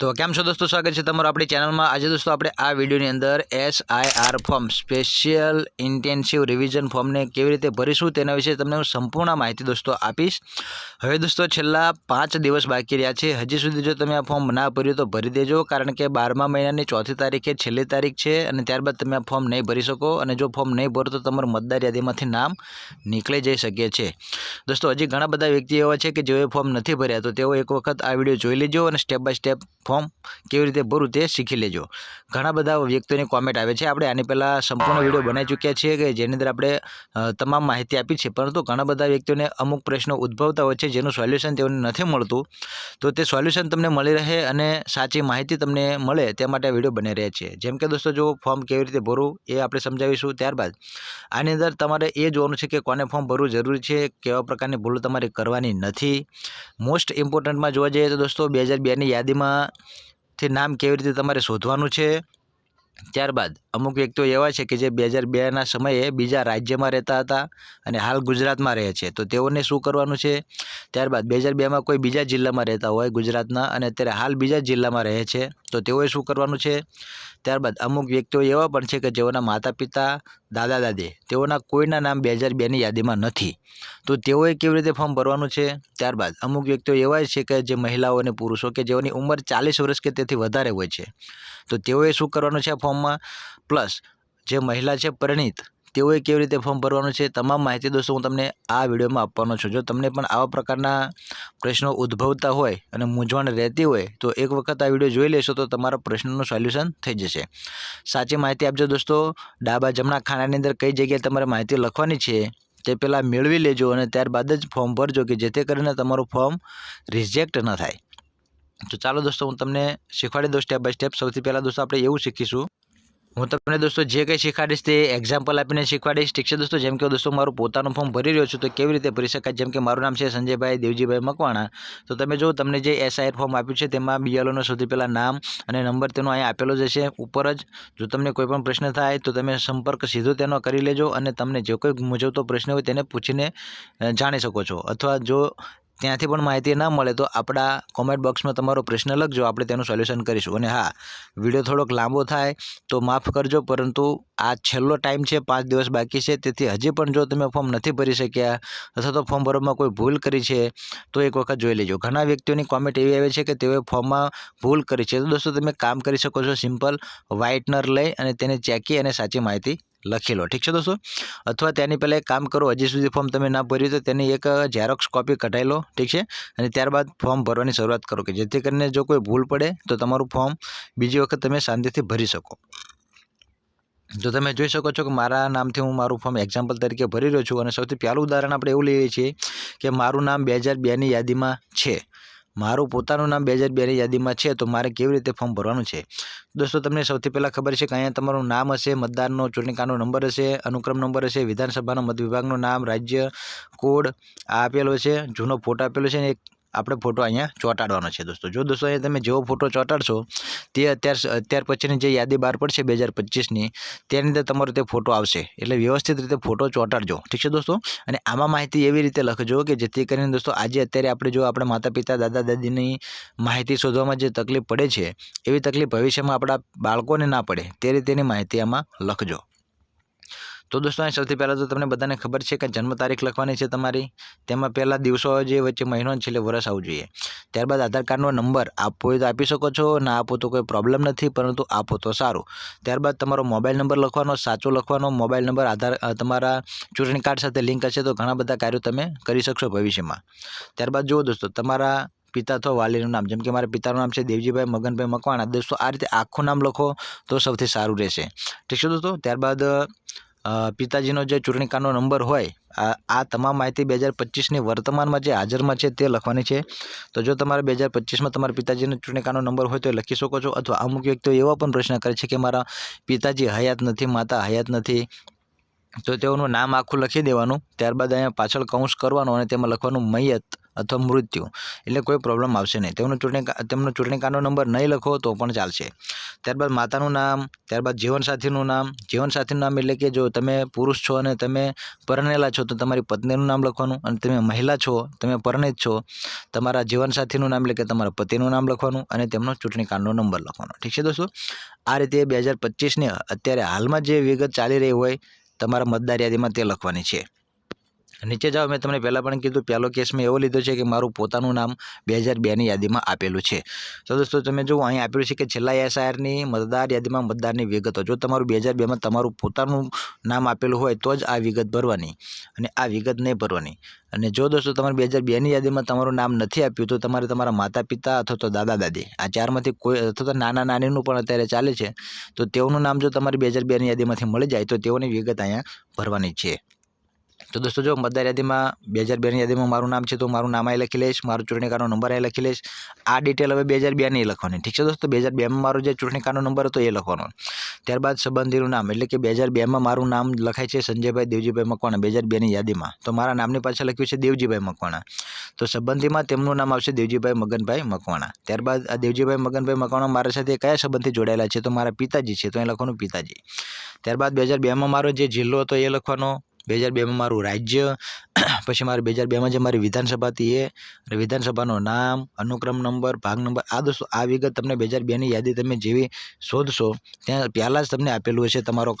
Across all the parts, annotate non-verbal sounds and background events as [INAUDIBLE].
તો કેમ છો દોસ્તો? સ્વાગત છે તમારું આપણી ચેનલમાં. આજે દોસ્તો આપણે આ વિડીયોની અંદર S I R form special intensive revision ફોર્મને કેવી રીતે ભરીશું તેના વિશે તમને હું સંપૂર્ણ માહિતી દોસ્તો આપીશ. હવે દોસ્તો છેલ્લા પાંચ દિવસ બાકી રહ્યા છે. હજી સુધી જો તમે આ ફોર્મ ના ભર્યું તો ભરી દેજો, કારણ કે બારમા મહિનાની ચોથી તારીખે છેલ્લી તારીખ છે અને ત્યારબાદ તમે આ ફોર્મ નહીં ભરી શકો અને જો ફોર્મ નહીં ભરો તો તમારું મતદાર યાદીમાંથી નામ નીકળી જઈ શકે છે. દોસ્તો, હજી ઘણા બધા વ્યક્તિઓ એવા છે કે જેઓએ ફોર્મ નથી ભર્યા તો તેઓ એક વખત આ વીડિયો જોઈ લેજો અને સ્ટેપ બાય સ્ટેપ ફોર્મ કેવી રીતે ભરવું તે શીખી લેજો. ઘણા બધા વ્યક્તિઓની કોમેન્ટ આવે છે. આપણે આની પહેલાં સંપૂર્ણ વીડિયો બનાવી ચૂક્યા છીએ કે જેની અંદર આપણે તમામ માહિતી આપી છે. પરંતુ ઘણા બધા વ્યક્તિઓને અમુક પ્રશ્નો ઉદ્ભવતા હોય છે જેનું સોલ્યુશન તેઓને નથી મળતું. તો તે સોલ્યુશન તમને મળી રહે અને સાચી માહિતી તમને મળે તે માટે વીડિયો બની રહ્યા છે. જેમ કે દોસ્તો, જો ફોર્મ કેવી રીતે ભરવું એ આપણે સમજાવીશું ત્યારબાદ. આની અંદર તમારે એ જોવાનું છે કે કોને ફોર્મ ભરવું જરૂરી છે, કેવા પ્રકારની ભૂલો તમારે કરવાની નથી. મોસ્ટ ઇમ્પોર્ટન્ટમાં જોવા જઈએ તો દોસ્તો, બે હજાર બેની યાદીમાં થી નામ કેવી રીતે તમારે શોધવાનું છે? ત્યારબાદ અમુક વ્યક્તિઓ એવા છે કે જે બે હજાર બેના સમયે બીજા રાજ્યમાં રહેતા હતા અને હાલ ગુજરાતમાં રહે છે. તો તેઓને શું કરવાનું છે? ત્યારબાદ બે હજાર બેમાં કોઈ બીજા જિલ્લામાં રહેતા હોય ગુજરાતના અને અત્યારે હાલ બીજા જિલ્લામાં રહે છે, તો તેઓએ શું કરવાનું છે? ત્યારબાદ અમુક વ્યક્તિઓ એવા પણ છે કે જેઓના માતા પિતા દાદા, દાદી તેઓના કોઈના નામ બે હજાર બેની યાદીમાં નથી. તો તેઓએ કેવી રીતે ફોર્મ ભરવાનું છે? ત્યારબાદ અમુક વ્યક્તિઓ એવા છે કે જે મહિલાઓ અને પુરુષો કે જેઓની ઉંમર ચાલીસ વર્ષ કે તેથી વધારે હોય છે. તો તેઓએ શું કરવાનું છે આ ફોર્મમાં? પ્લસ જે મહિલા છે પરિણીત, તેઓએ કેવી રીતે ફોર્મ ભરવાનું છે તમામ માહિતી દોસ્તો હું તમને આ વિડીયોમાં આપવાનો છું. જો તમને પણ આવા પ્રકારના પ્રશ્નો ઉદ્ભવતા હોય અને મૂંઝવણ રહેતી હોય, તો એક વખત આ વીડિયો જોઈ લેશો તો તમારા પ્રશ્નનું સોલ્યુશન થઈ જશે. સાચી માહિતી આપજો દોસ્તો. ડાબા જમણા ખાનાની અંદર કઈ જગ્યાએ તમારે માહિતી લખવાની છે તે પહેલાં મેળવી લેજો અને ત્યારબાદ જ ફોર્મ ભરજો કે જેથી કરીને તમારું ફોર્મ રિજેક્ટ ન થાય. તો ચાલો દોસ્તો હું તમને શીખવાડી દઉં સ્ટેપ બાય સ્ટેપ. સૌથી પહેલાં દોસ્તો આપણે એવું શીખીશું. હું તમને દોસ્તો જે કંઈ શીખવાડીશ તે એક્ઝામ્પલ આપીને શીખવાડીશ. ઠીક છે દોસ્તો? જેમ કે દોસ્તો મારું પોતાનું ફોર્મ ભરી રહ્યો છું, તો કેવી રીતે ભરી શકાય? જેમ કે મારું નામ છે સંજયભાઈ દેવજીભાઈ મકવાણા. તો તમે જો તમને જે એસઆઈઆર ફોર્મ આપ્યું છે, તેમાં બીએલઓનો સૌથી પહેલાં નામ અને નંબર તેનો અહીંયા આપેલો હશે ઉપર જ. જો તમને કોઈ પણ પ્રશ્ન થાય, તો તમે સંપર્ક સીધો તેનો કરી લેજો અને તમને જે કોઈ મૂંઝવતો પ્રશ્ન હોય તેને પૂછીને જાણી શકો છો. અથવા જો ત્યાંથી પણ માહિતી ના મળે તો આપણા કોમેન્ટ બોક્સમાં તમારો પ્રશ્ન લખજો. આપણે તેનું સોલ્યુશન કરીશું. અને હા વીડિયો થોડોક લાંબો થાય તો માફ કરજો, પરંતુ આ છેલ્લો ટાઈમ છે, પાંચ દિવસ બાકી છે. તેથી હજી પણ જો તમે ફોર્મ નથી ભરી શક્યા અથવા તો ફોર્મ ભરવામાં કોઈ ભૂલ કરી છે, તો એક વખત જોઈ લેજો. ઘણા વ્યક્તિઓની કોમેન્ટ એવી આવે છે કે તેઓએ ફોર્મમાં ભૂલ કરી છે. તો દોસ્તો, તમે કામ કરી શકો છો. સિમ્પલ વ્હાઇટનર લઈ અને તેને ચેકી અને સાચી માહિતી લખી લો. ઠીક છે દોસ્તો? અથવા તેની પહેલાં એક કામ કરો, હજી સુધી ફોર્મ તમે ના ભર્યું તો તેની એક ઝેરોક્સ કોપી કઢાઈ લો, ઠીક છે? અને ત્યારબાદ ફોર્મ ભરવાની શરૂઆત કરો કે જેથી કરીને જો કોઈ ભૂલ પડે તો તમારું ફોર્મ બીજી વખત તમે શાંતિથી ભરી શકો. જો તમે જોઈ શકો છો કે મારા નામથી હું મારું ફોર્મ એક્ઝામ્પલ તરીકે ભરી રહ્યો છું અને સૌથી પહેલું ઉદાહરણ આપણે એવું લઈએ છીએ કે મારું નામ બે હજાર બેની યાદીમાં છે. મારું પોતાનું નામ બે હજાર બેની યાદીમાં છે, તો મારે કેવી રીતે ફોર્મ ભરવાનું છે? દોસ્તો, તમને સૌથી પહેલાં ખબર છે કે અહીંયા તમારું નામ હશે, મતદારનો ચૂંટણી કાર્ડનો નંબર હશે, અનુક્રમ નંબર હશે, વિધાનસભાનો મત વિભાગનું નામ, રાજ્ય કોડ આ આપેલો છે, જૂનો ફોટો આપેલો છે ને એક આપણે ફોટો અહીંયા ચોંટાડવાનો છે દોસ્તો. જો દોસ્તો અહીંયા તમે જેવો ફોટો ચોંટાડશો, તે અત્યાર અત્યાર પછીની જે યાદી બહાર પડશે બે હજાર પચીસની, તેની અંદર તમારો તે ફોટો આવશે. એટલે વ્યવસ્થિત રીતે ફોટો ચોંટાડજો. ઠીક છે દોસ્તો? અને આમાં માહિતી એવી રીતે લખજો કે જેથી કરીને દોસ્તો આજે અત્યારે આપણે જો આપણા માતા પિતા દાદા, દાદીની માહિતી શોધવામાં જે તકલીફ પડે છે, એવી તકલીફ ભવિષ્યમાં આપણા બાળકોને ના પડે, તે રીતેની માહિતી આમાં લખજો. તો દોસ્તો, અહીં સૌથી પહેલાં તો તમને બધાને ખબર છે કે જન્મ તારીખ લખવાની છે તમારી. તેમાં પહેલાં દિવસો જે વચ્ચે મહિનો છેલ્લે વર્ષ આવવું જોઈએ. ત્યારબાદ આધાર કાર્ડનો નંબર આપવો હોય તો આપી શકો છો, ના આપો તો કોઈ પ્રોબ્લેમ નથી, પરંતુ આપો તો સારું. ત્યારબાદ તમારો મોબાઈલ નંબર લખવાનો, સાચો લખવાનો, મોબાઈલ નંબર, આધાર તમારા ચૂંટણી કાર્ડ સાથે લિંક હશે તો ઘણા બધા કાર્યો તમે કરી શકશો ભવિષ્યમાં. ત્યારબાદ જુઓ દોસ્તો, તમારા પિતા અથવા વાલીનું નામ, જેમ કે મારા પિતાનું નામ છે દેવજીભાઈ મગનભાઈ મકવાણા. દોસ્તો, આ રીતે આખું નામ લખો તો સૌથી સારું રહેશે. ઠીક છે દોસ્તો? ત્યારબાદ પિતાજીનો જે ચૂંટણી નંબર હોય, આ તમામ માહિતી બે હજાર પચીસની વર્તમાનમાં જે હાજરમાં છે તે લખવાની છે. તો જો તમારે બે હજાર પચીસમાં તમારા પિતાજીનો ચૂંટણી નંબર હોય તો એ લખી શકો છો અથવા અમુક વ્યક્તિઓ એવા પણ પ્રશ્ન કરે છે કે મારા પિતાજી હયાત નથી, માતા હયાત નથી. તો તેઓનું નામ આખું લખી દેવાનું. ત્યારબાદ અહીંયા પાછળ કૌંસ કરવાનો અને તેમાં લખવાનું મૈયત. અથવા મૃત્યુ. એટલે કોઈ પ્રોબ્લેમ આવશે નહીં. તેમનો ચૂંટણી તેમનો ચૂંટણી કાર્ડનો નંબર નહીં લખો તો પણ ચાલશે. ત્યારબાદ માતાનું નામ, ત્યારબાદ જીવનસાથીનું નામ. જીવનસાથીનું નામ એટલે કે જો તમે પુરુષ છો અને તમે પરણેલા છો, તો તમારી પત્નીનું નામ લખવાનું અને તમે મહિલા છો, તમે પરણિત છો, તમારા જીવનસાથીનું નામ એટલે કે તમારા પતિનું નામ લખવાનું અને તેમનો ચૂંટણી કાર્ડનો નંબર લખવાનો. ઠીક છે દોસ્તો? આ રીતે બે હજાર પચીસની અત્યારે હાલમાં જે વિગત ચાલી રહી હોય, તમારા મતદાર યાદીમાં તે લખવાની છે. નીચે જાઓ, મેં તમને પહેલાં પણ કીધું, પહેલો કેસ મેં એવો લીધો છે કે મારું પોતાનું નામ બે હજાર બેની યાદીમાં આપેલું છે. તો દોસ્તો, તમે જુઓ, અહીં આપેલું છે કે છેલ્લા એસઆઈઆરની મતદાર યાદીમાં મતદારની વિગતો. જો તમારું બે હજાર બેમાં તમારું પોતાનું નામ આપેલું હોય, તો જ આ વિગત ભરવાની અને આ વિગત નહીં ભરવાની. અને જો દોસ્તો, તમારે બે હજાર બેની યાદીમાં તમારું નામ નથી આપ્યું, તો તમારે તમારા માતા પિતા અથવા તો દાદા દાદી આ ચારમાંથી કોઈ, અથવા તો નાના નાનીનું પણ અત્યારે ચાલે છે, તો તેઓનું નામ જો તમારી બે હજાર બેની યાદીમાંથી મળી જાય, તો તેઓની વિગત અહીંયા ભરવાની છે. તો દોસ્તો જો મતદાર યાદીમાં બે હજાર બેની યાદીમાં મારું નામ છે તો મારું નામ અહીં લખી લઈશ, મારું ચૂંટણી કાર્ડનો નંબર અહીં લખી લઈશ. આ ડિટેલ હવે બે હજાર બેની લખવાની. ઠીક છે દોસ્તો? બે હજાર બેમાં મારો જે ચૂંટણી કાર્ડનો નંબર હતો એ લખવાનો. ત્યારબાદ સંબંધીનું નામ, એટલે કે બે હજાર બેમાં મારું નામ લખાય છે સંજયભાઈ દેવજીભાઈ મકવાણા, બે હજાર બેની યાદીમાં. તો મારા નામની પાછળ લખ્યું છે દેવજીભાઈ મકવાણા. તો સંબંધીમાં તેમનું નામ આવશે દેવજીભાઈ મગનભાઈ મકવાણા. ત્યારબાદ આ દેવજીભાઈ મગનભાઈ મકવાણા મારા સાથે કયા સંબંધથી જોડાયેલા છે તો મારા પિતાજી છે, તો એ લખવાનું પિતાજી. ત્યારબાદ બે હજાર બેમાં મારો જે જિલ્લો હતો એ લખવાનો. બે હજાર બેમાં મારું રાજ્ય, [CLEARS THROAT] પછી મારે બે હજાર બેમાં જે મારી વિધાનસભા હતી એ, અને વિધાનસભાનું નામ, અનુક્રમ નંબર, ભાગ નંબર, આ દોસ્તો, આ વિગત તમને બે હજાર બેની યાદી તમે જેવી શોધશો, ત્યાં પહેલાં જ તમને આપેલું હશે તમારો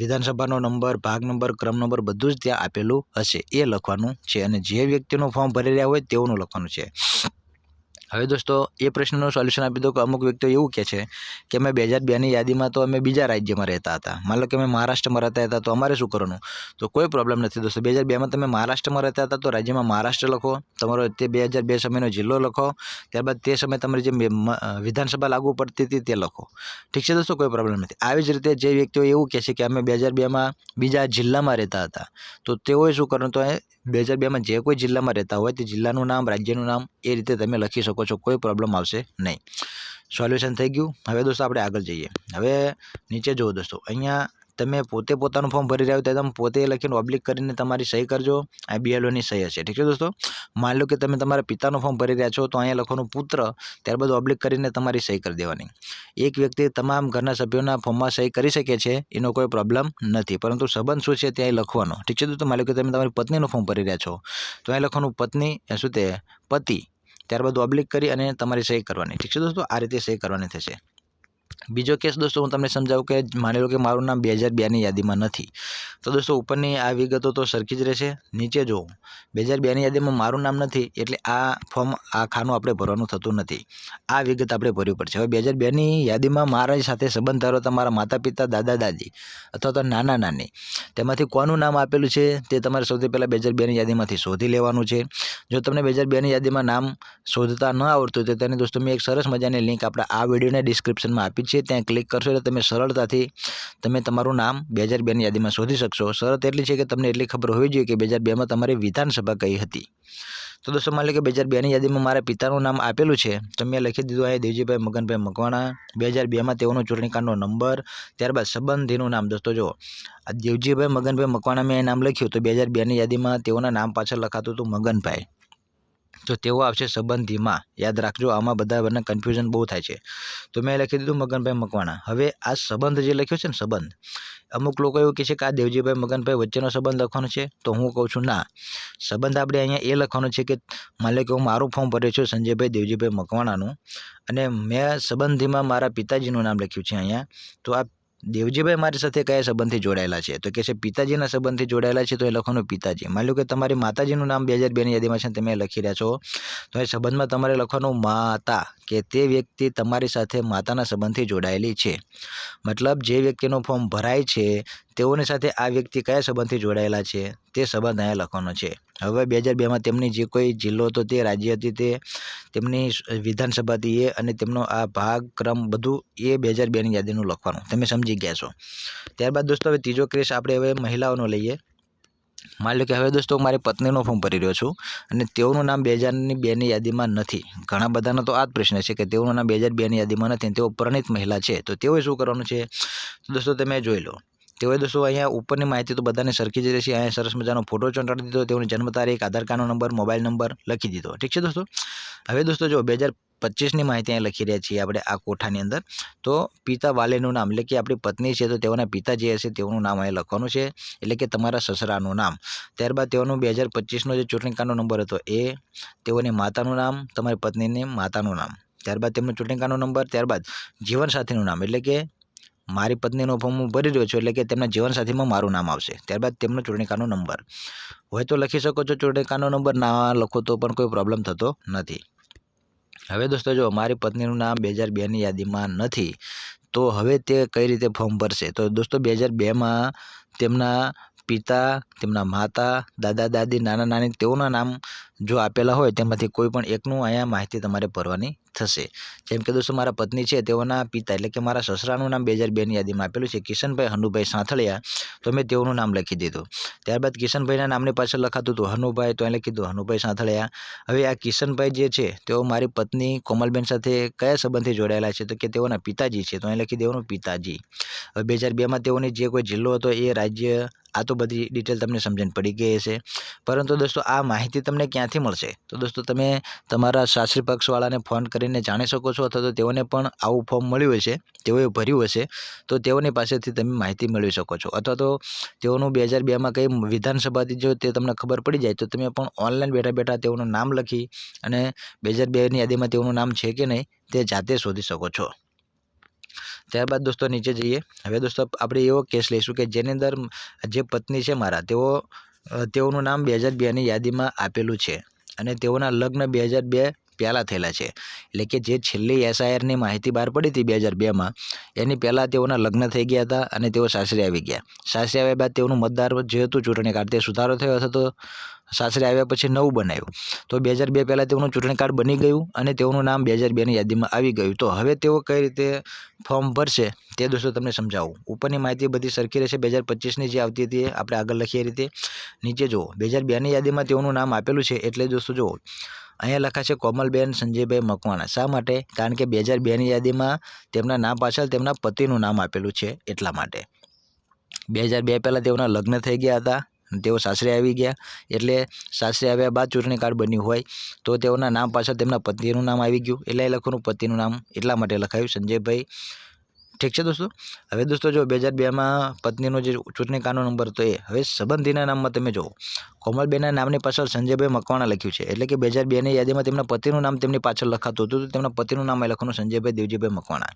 વિધાનસભાનો નંબર, ભાગ નંબર, ક્રમ નંબર, બધું જ ત્યાં આપેલું હશે, એ લખવાનું છે, અને જે વ્યક્તિનું ફોર્મ ભરી રહ્યા હોય તેઓનું લખવાનું છે. હવે દોસ્તો, એ પ્રશ્નનું સોલ્યુશન આપી દો કે અમુક વ્યક્તિઓ એવું કહે છે કે અમે બે હજાર બેની યાદીમાં તો અમે બીજા રાજ્યમાં રહેતા હતા. માન લો કે અમે મહારાષ્ટ્રમાં રહેતા હતા, તો અમારે શું કરવાનું? તો કોઈ પ્રોબ્લેમ નથી દોસ્તો. બે હજાર બેમાં તમે મહારાષ્ટ્રમાં રહેતા હતા, તો રાજ્યમાં મહારાષ્ટ્ર લખો, તમારો તે બે હજાર બે સમયનો જિલ્લો લખો, ત્યારબાદ તે સમયે તમારી જે વિધાનસભા લાગુ પડતી હતી તે લખો. ઠીક છે દોસ્તો, કોઈ પ્રોબ્લેમ નથી. આવી જ રીતે જે વ્યક્તિઓ એવું કહે છે કે અમે બે હજાર બેમાં બીજા જિલ્લામાં રહેતા હતા, તો તેઓએ શું કરવાનું? તો બે હજાર બેમાં જે કોઈ જિલ્લામાં રહેતા હોય, તે જિલ્લાનું નામ, રાજ્યનું નામ એ રીતે તમે લખી શકો છો. કોઈ પ્રોબ્લેમ આવશે નહીં. સોલ્યુશન થઈ ગયું. હવે દોસ્તો આપણે આગળ જઈએ. હવે નીચે જુઓ દોસ્તો. અહીંયા તમે પોતે પોતાનું ફોર્મ ભરી રહ્યા હોય તો તમે પોતે લખીને ઓબ્લિક કરીને તમારી સહી કરજો. આ બીએલઓની સહી હશે. ઠીક છે દોસ્તો? માન લો કે તમે તમારા પિતાનું ફોર્મ ભરી રહ્યા છો, તો અહીંયા લખવાનું પુત્ર, ત્યારબાદ ઓબ્લિક કરીને તમારી સહી કરી દેવાની. એક વ્યક્તિ તમામ ઘરના સભ્યોના ફોર્મમાં સહી કરી શકે છે, એનો કોઈ પ્રોબ્લેમ નથી. પરંતુ સંબંધ શું છે ત્યાં લખવાનો. ઠીક છે દોસ્તો? માન લો કે તમે તમારી પત્નીનું ફોર્મ ભરી રહ્યા છો, તો અહીંયા લખવાનું પત્ની શું તે, પતિ. ત્યારબાદ ઓબ્લિક કરી અને તમારી સહી કરવાની. ઠીક છે દોસ્તો? આ રીતે સહી કરવાની થશે. બીજો કેસ દોસ્તો હું તમને સમજાવું કે માની લો કે મારું નામ બે હજાર બેની યાદીમાં નથી. તો દોસ્તો ઉપરની આ વિગતો તો સરખી જ રહેશે, નીચે જુઓ. બે હજાર બેની યાદીમાં મારું નામ નથી એટલે આ ફોર્મ આ ખાનું આપણે ભરવાનું થતું નથી. આ વિગત આપણે ભરવી પડશે. હવે બે હજાર બેની યાદીમાં મારી સાથે સંબંધ ધરાવતા તમારા માતા પિતા દાદા, દાદી અથવા તો નાના, નાની. તેમાંથી કોનું નામ આપેલું છે તે તમારે સૌથી પહેલાં બે હજાર બેની યાદીમાંથી શોધી લેવાનું છે. જો તમને બે હજાર બેની યાદીમાં નામ શોધતા ન આવડતું તો તેની દોસ્તો મેં એક સરસ મજાની લિંક આપણા આ વિડીયોને ડિસ્ક્રિપ્શનમાં આપી છે, ત્યાં ક્લિક કરશો એટલે તમે સરળતાથી તમે તમારું નામ બે હજાર બેની યાદીમાં શોધી શકશો. શરત એટલી છે કે તમને એટલી ખબર હોવી જોઈએ કે બે હજાર બેમાં તમારી વિધાનસભા કઈ હતી. તો દોસ્તો, માની લો કે બે હજાર બેની યાદીમાં મારા પિતાનું નામ આપેલું છે, તો મેં લખી દીધું અહીંયા દેવજીભાઈ મગનભાઈ મકવાણા. બે હજાર બેમાં તેઓનો ચૂંટણી નંબર, ત્યારબાદ સંબંધીનું નામ. દોસ્તો આ દેવજીભાઈ મગનભાઈ મકવાણા મેં નામ લખ્યું, તો બે હજાર બેની યાદીમાં તેઓના નામ પાછળ લખાતું હતું મગનભાઈ. તો તેઓ આવશે સંબંધીમાં. યાદ રાખજો, આમાં બધા બંને કન્ફ્યુઝન બહુ થાય છે. તો મેં લખી દીધું મગનભાઈ મકવાણા. હવે આ સંબંધ જે લખ્યો છે ને સંબંધ, અમુક લોકો એવું કહે છે કે આ દેવજીભાઈ મગનભાઈ વચ્ચેનો સંબંધ લખવાનો છે? તો હું કહું છું, ના. સંબંધ આપણે અહીંયા એ લખવાનો છે કે માની કે હું મારું ફોર્મ ભર્યું છું સંજયભાઈ દેવજીભાઈ મકવાણાનું. અને મેં સંબંધીમાં મારા પિતાજીનું નામ લખ્યું છે અહીંયા. તો આ દેવજીભાઈ મારી સાથે કયા સંબંધથી જોડાયેલા છે? તો કે છે, પિતાજીના સંબંધથી જોડાયેલા છે, તો એ લખવાનું પિતાજી. માની લો કે તમારી માતાજીનું નામ બે હજાર બેની યાદીમાં છે તમે લખી રહ્યા છો, તો એ સંબંધમાં તમારે લખવાનું માતા, કે તે વ્યક્તિ તમારી સાથે માતાના સંબંધથી જોડાયેલી છે. મતલબ જે વ્યક્તિનું ફોર્મ ભરાય છે તેઓની સાથે આ વ્યક્તિ કયા સંબંધથી જોડાયેલા છે તે સંબંધ અહીંયા લખવાનો છે. હવે બે હજાર બેમાં તેમની જે કોઈ જિલ્લો હતો તે રાજ્ય હતી તે તેમની વિધાનસભા હતી એ અને તેમનો આ ભાગ ક્રમ બધું એ બે હજાર બેની યાદીનું લખવાનું. તમે સમજી ગયા છો. ત્યારબાદ દોસ્તો, હવે ત્રીજો કેસ આપણે હવે મહિલાઓનો લઈએ. માની લો કે હવે દોસ્તો મારી પત્નીનો ફોર્મ ભરી રહ્યો છું અને તેઓનું નામ બે હજારની બેની યાદીમાં નથી. ઘણા બધાનો તો આ જ પ્રશ્ન છે કે તેઓનું નામ બે હજાર બેની યાદીમાં નથી તેઓ પ્રણિત મહિલા છે. તો તેઓએ શું કરવાનું છે? દોસ્તો, તમે જોઈ લો. તેઓએ દોસ્તો અહીંયા ઉપરની માહિતી તો બધાને સરખી જ રહેશે. અહીંયા સરસ મજાનો ફોટો ચોંટાડી દીધો, તેઓની જન્મ તારીખ, આધાર કાર્ડનો નંબર મોબાઈલ નંબર લખી દીધો. ઠીક છે દોસ્તો? હવે દોસ્તો જો બે હજાર પચીસની માહિતી અહીંયા લખી રહ્યા છીએ આપણે આ કોઠાની અંદર. તો પિતા વાલેનું નામ, એટલે કે આપણી પત્ની છે, તો તેઓના પિતા જે હશે તેઓનું નામ અહીંયા લખવાનું છે, એટલે કે તમારા સસરાનું નામ. ત્યારબાદ તેઓનું બે હજાર પચીસનો જે ચૂંટણી કાર્ડનો નંબર હતો એ, તેઓની માતાનું નામ, તમારી પત્નીની માતાનું નામ. ત્યારબાદ તેમનો ચૂંટણી કાર્ડનો નંબર ત્યારબાદ જીવનસાથીનું નામ, એટલે કે મારી પત્નીનો ફોર્મ હું ભરી રહ્યો છું એટલે કે તેમના જીવનસાથીમાં મારું નામ આવશે. ત્યારબાદ તેમનો ચૂંટણી કાર્ડનો નંબર. હોય તો લખી શકો છો ચૂંટણી કાર્ડનો નંબર, ના લખો તો પણ કોઈ પ્રોબ્લેમ થતો નથી. હવે દોસ્તો જો મારી પત્નીનું નામ બે હજાર બેની યાદીમાં નથી, તો હવે તે કઈ રીતે ફોર્મ ભરશે? તો દોસ્તો બે હજાર બેમાં તેમના પિતા, તેમના માતા, દાદા, દાદી, નાના, નાની તેઓના નામ જો આપેલા હોય તેમાંથી કોઈ પણ એકનું અહીંયા માહિતી તમારે ભરવાની થશે. જેમ કે દોસ્તો, મારા પત્ની છે, તેઓના પિતા, એટલે કે મારા સસરાનું નામ બે હજાર બેની યાદીમાં આપેલું છે, કિશનભાઈ હનુભાઈ સાંથળિયા, તો મેં તેઓનું નામ લખી દીધું. ત્યારબાદ કિશનભાઈના નામની પાછળ લખાતું હતું હનુભાઈ, તો એ લખી હનુભાઈ સાંથળિયા, હવે આ કિશનભાઈ જે છે, તેઓ મારી પત્ની કોમલબેન સાથે કયા સંબંધથી જોડાયેલા છે? તો કે તેઓના પિતાજી છે, તો અહીં લખી દેવાનું પિતાજી. હવે બે હજાર બેમાં તેઓની જે કોઈ જિલ્લો હતો, એ રાજ્ય, આ તો બધી ડિટેલ તમને સમજણ પડી ગઈ હશે. પરંતુ દોસ્તો, આ માહિતી તમને ક્યાંથી મળશે? તો દોસ્તો, તમે તમારા સાસરી પક્ષવાળાને ફોન કરીને જાણી શકો છો અથવા તો તેઓને પણ આવું ફોર્મ મળ્યું હશે, તેઓએ ભર્યું હશે, તો તેઓની પાસેથી તમે માહિતી મેળવી શકો છો. અથવા તો તેઓનું બે હજાર બેમાં કઈ વિધાનસભાથી જો તે તમને ખબર પડી જાય, તો તમે પણ ઓનલાઈન બેઠા બેઠા તેઓનું નામ લખી અને બે હજાર બેની યાદીમાં તેઓનું નામ છે કે નહીં, તે જાતે શોધી શકો છો. ત્યારબાદ દોસ્તો નીચે જઈએ. હવે દોસ્તો આપણે એવો કેસ લઈશું કે જેની અંદર જે પત્ની છે મારા, તેઓ તેઓનું નામ બે હજાર બેની યાદીમાં આપેલું છે અને તેઓના લગ્ન બે હજાર બે પહેલાં થયેલા છે. એટલે કે જે છેલ્લી એસઆઈઆરની માહિતી બહાર પડી હતી બે હજાર બેમાં, એની પહેલાં તેઓના લગ્ન થઈ ગયા હતા અને તેઓ સાસરે આવી ગયા. સાસરે આવ્યા બાદ તેઓનું મતદાર જે હતું ચૂંટણી કાર્ડ, તે સુધારો થયો હતો તો સાસરે આવ્યા પછી નવું બનાવ્યું. તો બે હજાર બે પહેલાં તેઓનું ચૂંટણી કાર્ડ બની ગયું અને તેઓનું નામ બે હજાર બેની યાદીમાં આવી ગયું. તો હવે તેઓ કઈ રીતે ફોર્મ ભરશે તે દોસ્તો તમને સમજાવું. ઉપરની માહિતી બધી સરખી રહેશે. બે હજાર પચીસની જે આવતી હતી આપણે આગળ લખીએ રીતે. નીચે જુઓ. બે હજાર બેની યાદીમાં તેઓનું નામ આપેલું છે. એટલે દોસ્તો જુઓ. અહીંયા લખાશે કોમલબેન સંજયભાઈ મકવાણા. શા માટે? કારણ કે બે હજાર બેની યાદીમાં તેમના નામ પાછળ તેમના પતિનું નામ આપેલું છે, એટલા માટે. બે હજાર બે પહેલાં તેઓના લગ્ન થઈ ગયા હતા તેઓ સાસરે આવી ગયા. એટલે સાસરે આવ્યા બાદ ચૂંટણી કાર્ડ બન્યું હોય, તો તેઓના નામ પાછળ તેમના પતિનું નામ આવી ગયું. એટલે એ લખવાનું પતિનું નામ, એટલા માટે લખાયું. સંજયભાઈ, ઠીક છે દોસ્તો? હવે દોસ્તો જો બે હજાર બેમાં પત્નીનો જે ચૂંટણી કાર્ડનો નંબર હતો એ, હવે સંબંધીના નામમાં તમે જુઓ. કોમલબેનના નામની પાછળ સંજયભાઈ મકવાણા લખ્યું છે. એટલે કે બે હજાર બેની યાદીમાં તેમના પતિનું નામ તેમની પાછળ લખાતું હતું, તો તેમના પતિનું નામ એ લખવાનું સંજયભાઈ દેવજીભાઈ મકવાણા.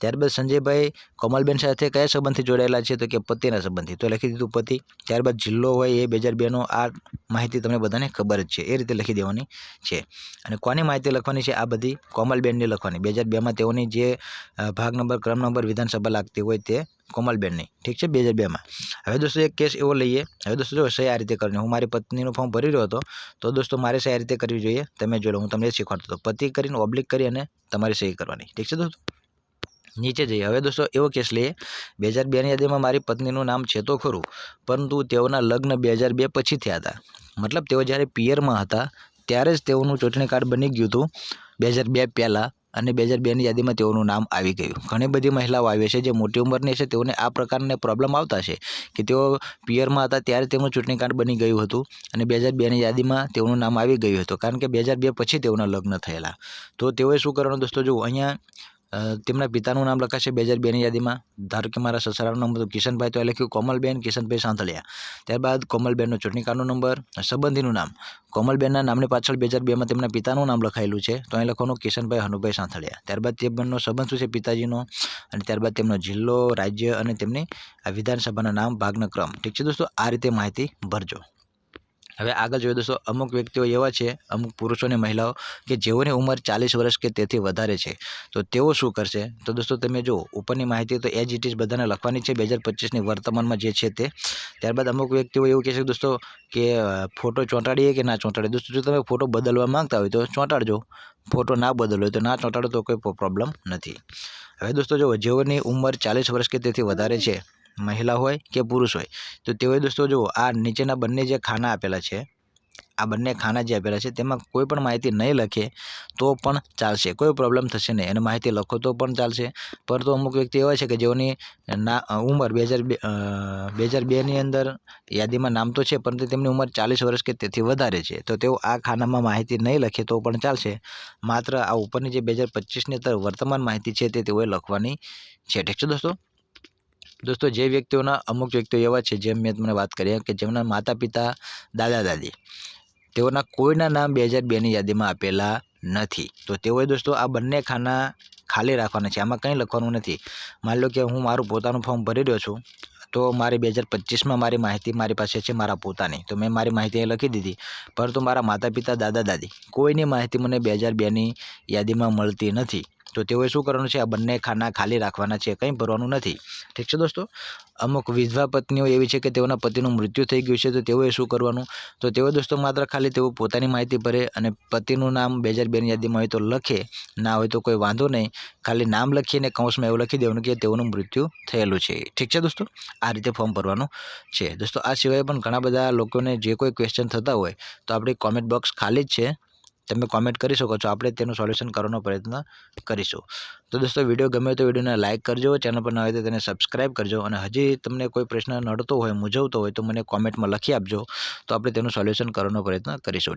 ત્યારબાદ સંજયભાઈ કોમલબેન સાથે કયા સંબંધથી જોડાયેલા છે? તો કે પતિના સંબંધથી. તો લખી દીધું પતિ. ત્યારબાદ જિલ્લો હોય એ બે હજાર બેનો આ માહિતી તમને બધાને ખબર જ છે. એ રીતે લખી દેવાની છે. અને કોની માહિતી લખવાની છે? આ બધી કોમલબેનની લખવાની. બે હજાર બેમાં તેઓની જે ભાગ નંબર, ક્રમ નંબર વિધાનસભા લાગતી હોય તે કોમલબેનની ઠીક છે? બે હજાર બેમાં. હવે દોસ્તો એક કેસ એવો લઈએ. હવે દોસ્તો જો સહી આ રીતે કરવાની હું મારી પત્નીનું ફોર્મ ભરી રહ્યો હતો, તો દોસ્તો મારે સહી આ રીતે કરવી જોઈએ. તમે જોઈ લો, હું તમને શીખવાડતો હતો. પતિ કરીને ઓબ્લિક કરી અને તમારી સહી કરવાની. ઠીક છે દોસ્તો? નીચે જઈએ. હવે દોસ્તો એવો કેસ લઈએ. બે હજાર બેની યાદીમાં મારી પત્નીનું નામ છે તો ખરું, પરંતુ તેઓના લગ્ન બે હજાર બે પછી થયા હતા. મતલબ તેઓ જ્યારે પિયરમાં હતા, ત્યારે જ તેઓનું ચૂંટણી કાર્ડ બની ગયું હતું. બે હજાર બે પહેલાં અને બે હજાર બેની યાદીમાં તેઓનું નામ આવી ગયું. ઘણી બધી મહિલાઓ આવી છે જે મોટી ઉંમરની છે. તેઓને આ પ્રકારની પ્રોબ્લેમ આવતા છે કે તેઓ પિયરમાં હતા ત્યારે તેમનું ચૂંટણી કાર્ડ બની ગયું હતું અને બે હજાર બેની યાદીમાં તેઓનું નામ આવી ગયું હતું. કારણ કે બે હજાર બે પછી તેઓના લગ્ન થયેલા. તો તેઓએ શું કરવાનું દોસ્તો? જુઓ, અહીંયા તેમના પિતાનું નામ લખાશે બે હજાર બેની યાદીમાં. ધારો કે મારા સસરાનું નામ હતું કિશનભાઈ, તો એ લખ્યું કોમલબેન, કિશનભાઈ સાંથળિયા ત્યારબાદ કોમલબેનનો ચૂંટણી કાર્ડનો નંબર, સંબંધીનું નામ. કોમલબેનના નામની પાછળ બે હજાર બેમાં તેમના પિતાનું નામ લખાયેલું છે, તો અહીં લખવાનું કિશનભાઈ હનુભાઈ સાંથળિયા ત્યારબાદ તેમનો સંબંધ શું છે પિતાજીનો? અને ત્યારબાદ તેમનો જિલ્લો, રાજ્ય અને તેમની વિધાનસભાના નામ, ભાગનો ક્રમ. ઠીક છે દોસ્તો? આ રીતે માહિતી ભરજો. હવે આગળ જોઈએ દોસ્તો, અમુક વ્યક્તિઓ એવા છે, અમુક પુરુષો અને મહિલાઓ કે જેઓની ઉંમર ચાલીસ વર્ષ કે તેથી વધારે છે. તો તેઓ શું કરશે? તો દોસ્તો તમે જુઓ, ઉપરની માહિતી તો એજ ઇટ ઇઝ બધાને લખવાની છે, બે હજાર પચીસની વર્તમાનમાં જે છે તે. ત્યારબાદ અમુક વ્યક્તિઓ એવું કહે છે કે દોસ્તો કે ફોટો ચોંટાડીએ કે ના ચોંટાડીએ? દોસ્તો જો તમે ફોટો બદલવા માંગતા હોય તો ચોંટાડજો. ફોટો ના બદલો તો ના ચોંટાડો તો કોઈ પ્રોબ્લેમ નથી. હવે દોસ્તો જો જેઓની ઉંમર ચાલીસ વર્ષ કે તેથી વધારે છે મહિલા હોય કે પુરુષ હોય, તો તેઓએ દોસ્તો જુઓ, આ નીચેના બંને જે ખાના આપેલા છે, આ બંને ખાના જે આપેલા છે, તેમાં કોઈ પણ માહિતી નહીં લખે તો પણ ચાલશે, કોઈ પ્રોબ્લેમ થશે નહીં. અને માહિતી લખો તો પણ ચાલશે. પરંતુ અમુક વ્યક્તિ એવા છે કે જેઓની ના, ઉંમર બે હજાર બે હજાર બેની અંદર યાદીમાં નામ તો છે, પરંતુ તેમની ઉંમર ચાલીસ વર્ષ કે તેથી વધારે છે, તો તેઓ આ ખાનામાં માહિતી નહીં લખે તો પણ ચાલશે. માત્ર આ ઉપરની જે બે હજાર પચીસની અંદર વર્તમાન માહિતી છે તે તેઓએ લખવાની છે. ઠીક છે દોસ્તો? દોસ્તો, જે વ્યક્તિઓના અમુક વ્યક્તિઓ એવા છે, જેમ મેં તમને વાત કરી કે જેમના માતા પિતા દાદા દાદી તેઓના કોઈના નામ બે હજાર બેની યાદીમાં આપેલા નથી. તો તેઓએ દોસ્તો, આ બંને ખાના ખાલી રાખવાના છે, આમાં કંઈ લખવાનું નથી. માની લો કે હું મારું પોતાનું ફોર્મ ભરી રહ્યો છું, તો મારી બે હજાર પચીસમાં મારી માહિતી મારી પાસે છે, મારા પોતાની. તો મેં મારી માહિતી અહીં લખી દીધી, પરંતુ મારા માતા પિતા દાદા દાદી કોઈની માહિતી મને બે હજાર બેની યાદીમાં મળતી નથી. તો તેઓએ શું કરવાનું છે? આ બંને ખાના ખાલી રાખવાના છે, કંઈ ભરવાનું નથી. ઠીક છે દોસ્તો? અમુક વિધવા પત્નીઓ એવી છે કે તેઓના પતિનું મૃત્યુ થઈ ગયું છે, તો તેઓએ શું કરવાનું? તો તેઓ દોસ્તો માત્ર ખાલી તેઓ પોતાની માહિતી ભરે અને પતિનું નામ બે હજાર બેની યાદીમાં હોય તો લખે. ના હોય તો કોઈ વાંધો નહીં. ખાલી નામ લખીને કૌંસમાં એવું લખી દેવાનું કે તેઓનું મૃત્યુ થયેલું છે. ઠીક છે દોસ્તો? આ રીતે ફોર્મ ભરવાનું છે. દોસ્તો, આ સિવાય પણ ઘણા બધા લોકોને જે કોઈ ક્વેશ્ચન થતા હોય તો આપણી કોમેન્ટ બોક્સ ખાલી જ છે. તમે કોમેન્ટ કરી શકો છો. આપણે તેનું સોલ્યુશન કરવાનો પ્રયત્ન કરીશું. તો દોસ્તો વીડિયો ગમે તો વિડીયોને લાઇક કરજો. ચેનલ પર ન હોય તો તેને સબસ્ક્રાઇબ કરજો. અને હજી તમને કોઈ પ્રશ્ન નડતો હોય, મૂંઝવતો હોય તો મને કોમેન્ટમાં લખી આપજો. તો આપણે તેનું સોલ્યુશન કરવાનો પ્રયત્ન કરીશું.